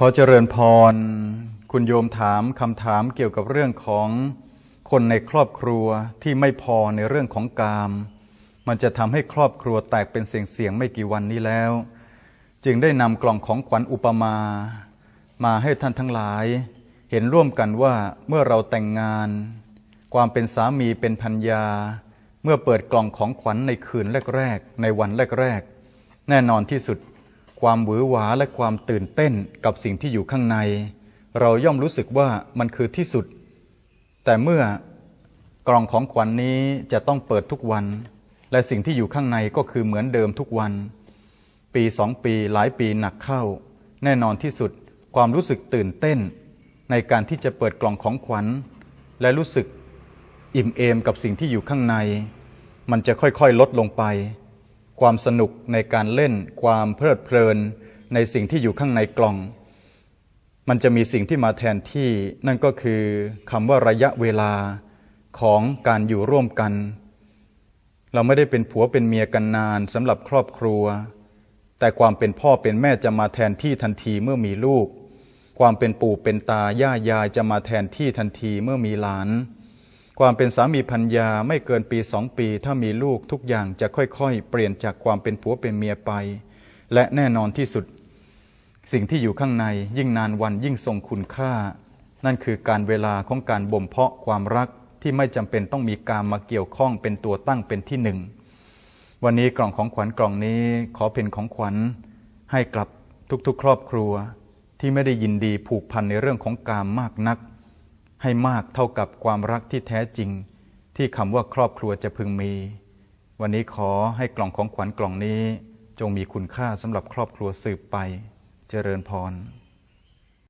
ขอเจริญพร คุณโยมถามคำถามเกี่ยวกับเรื่องของคนในครอบครัวที่ไม่พอในเรื่องของกาม มันจะทำให้ครอบครัวแตกเป็นเสียงเสียงๆไม่กี่วันนี้แล้ว จึงได้นำกล่องของขวัญอุปมา มาให้ท่านทั้งหลาย เห็นร่วมกันว่าเมื่อเราแต่งงาน ความเป็นสามีเป็นพัญญาเมื่อเปิดกล่องของขวัญในคืนแรก ๆ ในวันแรก ๆ แน่นอนที่สุด ความหวือหวาและความตื่นเต้นกับสิ่งที่อยู่ข้างใน เราย่อมรู้สึกว่ามันคือที่สุด แต่เมื่อกล่องของขวัญนนี้จะต้องเปิดทุกวัน และสิ่งที่อยู่ข้างในก็คือเหมือนเดิมทุกวัน ปีสองปีหลายปีหนักเข้า แน่นอนที่สุดความรู้สึกตื่นเต้น ในการที่จะเปิดกล่องของขวัญ และรู้สึกอิ่มเอมกับสิ่งที่อยู่ข้างใน มันจะค่อยๆ ลดลงไป ความสนุกในการเล่น ความเพลิดเพลินในสิ่งที่อยู่ข้างในกล่อง มันจะมีสิ่งที่มาแทนที่นั่นก็คือคำว่าระยะเวลาของการอยู่ร่วมกัน เราไม่ได้เป็นผัวเป็นเมียกันนานสำหรับครอบครัว แต่ความเป็นพ่อเป็นแม่จะมาแทนที่ทันทีเมื่อมีลูก ความเป็นปู่เป็นตาย่ายายจะมาแทนที่ทันทีเมื่อมีหลาน ความเป็นสามีพัญญาไม่เกินปีสองปี ถ้ามีลูกทุกอย่างจะค่อยๆ เปลี่ยนจากความเป็นผัวเป็นเมียไป และแน่นอนที่สุด สิ่งที่อยู่ข้างในยิ่งนานวันยิ่งทรงคุณค่า นั่นคือการเวลาของการบ่มเพาะความรักที่ไม่จำเป็นต้องมีการมาเกี่ยวข้องเป็นตัวตั้งเป็นที่หนึ่ง วันนี้กล่องของขวัญกล่องนี้ขอเป็นของขวัญ ให้กลับทุกๆ ครอบครัว ที่ไม่ได้ยินดีผูกพันในเรื่องของกามมากนัก ให้มากเท่ากับความรักที่แท้จริง ที่คำว่าครอบครัวจะพึงมี วันนี้ขอให้กล่องของขวัญกล่องนี้ จงมีคุณค่าสำหรับครอบครัวสืบไป เจริญพร